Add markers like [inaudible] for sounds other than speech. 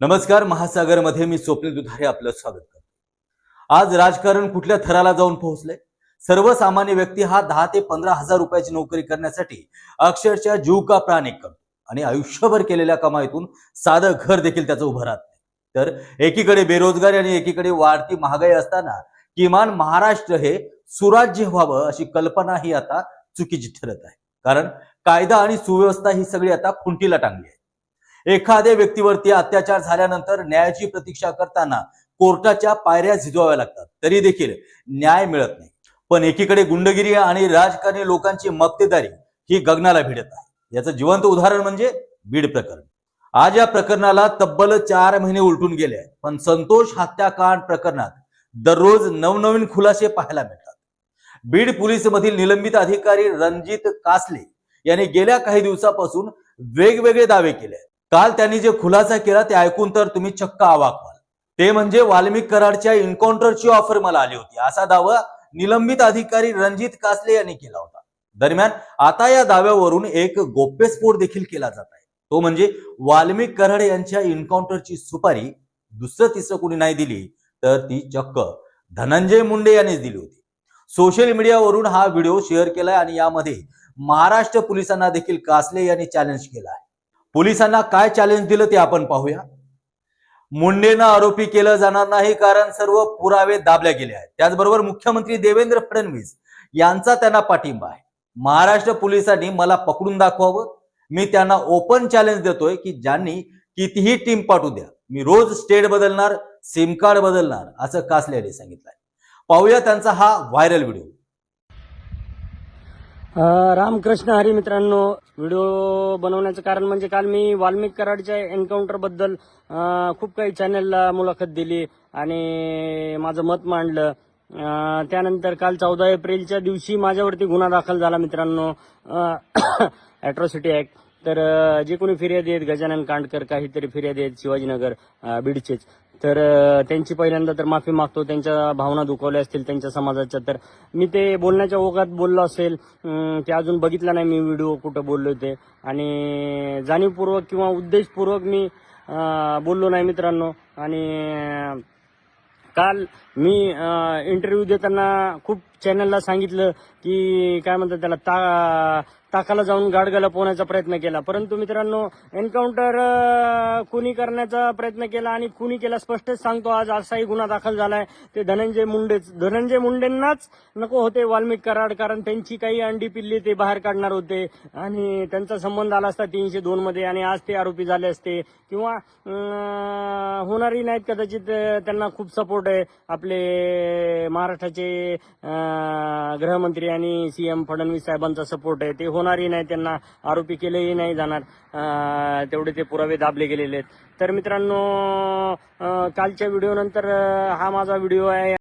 नमस्कार महासागरमध्ये मी स्वप्नील दुधारे आपलं स्वागत करतो. आज राजकारण कुठल्या थराला जाऊन पोहोचलंय? सर्वसामान्य व्यक्ती हा दहा ते पंधरा हजार रुपयाची नोकरी करण्यासाठी अक्षरशः जीव का प्राण एक करतो आणि आयुष्यभर केलेल्या कमाईतून साधं घर देखील त्याचं उभं राहत नाही. तर एकीकडे बेरोजगारी आणि एकीकडे वाढती महागाई असताना किमान महाराष्ट्र हे सुराज्य व्हावं अशी कल्पना ही आता चुकीची ठरत आहे. कारण कायदा आणि सुव्यवस्था ही सगळी आता खुंटीला टांगली आहे. एखाद्या व्यक्तीवरती अत्याचार झाल्यानंतर न्यायाची प्रतीक्षा करताना कोर्टाच्या पायऱ्या झिजवाव्या लागतात. तरी देखील न्याय मिळत नाही. पण एकीकडे गुंडगिरी आणि राजकारणी लोकांची मक्तेदारी ही गगनाला भिडत आहे. याचं जिवंत उदाहरण म्हणजे बीड प्रकरण. आज या प्रकरणाला तब्बल चार महिने उलटून गेले आहेत. पण संतोष हत्याकांड प्रकरणात दररोज नवनवीन खुलासे पाहायला मिळतात. बीड पोलीस मधील निलंबित अधिकारी रणजित कासले यांनी गेल्या काही दिवसापासून वेगवेगळे दावे केले आहेत. काल त्यांनी जे खुलासा केला ते ऐकून तर तुम्ही चक्क आवाक व्हाल. ते म्हणजे वाल्मिक कराडच्या इन्काउंटरची ऑफर मला आली होती. असा दावा निलंबित अधिकारी रणजित कासले यांनी केला होता. दरम्यान आता या दाव्यावरून एक गोप्यस्फोट देखील केला जात आहे. तो म्हणजे वाल्मिक कराड यांच्या इन्काउंटरची सुपारी दुसरं तिसरं कुणी नाही दिली तर ती चक्क धनंजय मुंडे यांनीच दिली होती. सोशल मीडियावरून हा व्हिडिओ शेअर केलाय आणि यामध्ये महाराष्ट्र पोलिसांना देखील कासले यांनी चॅलेंज केला आहे. पोलिसांना काय चॅलेंज दिलं ते आपण पाहूया. मुंडेंना आरोपी केलं जाणार नाही कारण सर्व पुरावे दाबले गेले आहेत. त्याचबरोबर मुख्यमंत्री देवेंद्र फडणवीस यांचा त्यांना पाठिंबा आहे. महाराष्ट्र पोलिसांनी मला पकडून दाखवावं. मी त्यांना ओपन चॅलेंज देतोय की ज्यांनी कितीही टीम पाठवू द्या. मी रोज स्टेट बदलणार सिम कार्ड बदलणार असं कासले यांनी सांगितलंय. पाहूया त्यांचा हा व्हायरल व्हिडिओ रामकृष्ण हरी मित्रांनो व्हिडिओ बनवण्याचं कारण म्हणजे काल मी वाल्मिक कराडच्या एन्काउंटरबद्दल खूप काही चॅनलला मुलाखत दिली आणि माझं मत मांडलं. त्यानंतर काल चौदा एप्रिलच्या दिवशी माझ्यावरती गुन्हा दाखल झाला मित्रांनो. अॅट्रॉसिटी ऍक्ट [coughs] तर जे कोणी फिर्यादी आहेत गजानन कांडकर काहीतरी फिर्यादी आहेत शिवाजीनगर बीडचेच. तर त्यांची पहिल्यांदा तर माफी मागतो. त्यांच्या भावना दुखवल्या असतील त्यांच्या समाजाच्या. तर मी ते बोलण्याच्या ओघात बोललो असेल. ते अजून बघितला नाही मी व्हिडिओ कुठं बोललो ते. आणि जाणीवपूर्वक किंवा उद्देशपूर्वक मी बोललो नाही मित्रांनो. आणि काल मी इंटरव्ह्यू देताना खूप चॅनलला सांगितलं की काय म्हणतात त्याला ता ताकाला जाऊन गाडगाला पोहण्याचा प्रयत्न केला. परंतु मित्रांनो एन्काउंटर कुणी करण्याचा प्रयत्न केला आणि कुणी केला. स्पष्टच सांगतो आज असाही गुन्हा दाखल झालाय. ते धनंजय मुंडेच धनंजय मुंडेंनाच नको होते वाल्मिक कराड कारण त्यांची काही अंडी पिल्ली ते बाहेर काढणार होते. आणि त्यांचा संबंध आला असता तीनशे दोन मध्ये आणि आज ते आरोपी झाले असते. किंवा होणारही नाहीत कदाचित त्यांना खूप सपोर्ट आहे. आपले महाराष्ट्राचे गृहमंत्री आणि सीएम फडणवीस साहेबांचा सपोर्ट आहे. ते होणार होणारही नाही त्यांना आरोपी केलेही नाही जाणार. तेवढे ते पुरावे दाबले गेलेले आहेत. तर मित्रांनो कालच्या व्हिडिओ नंतर हा माझा व्हिडिओ आहे.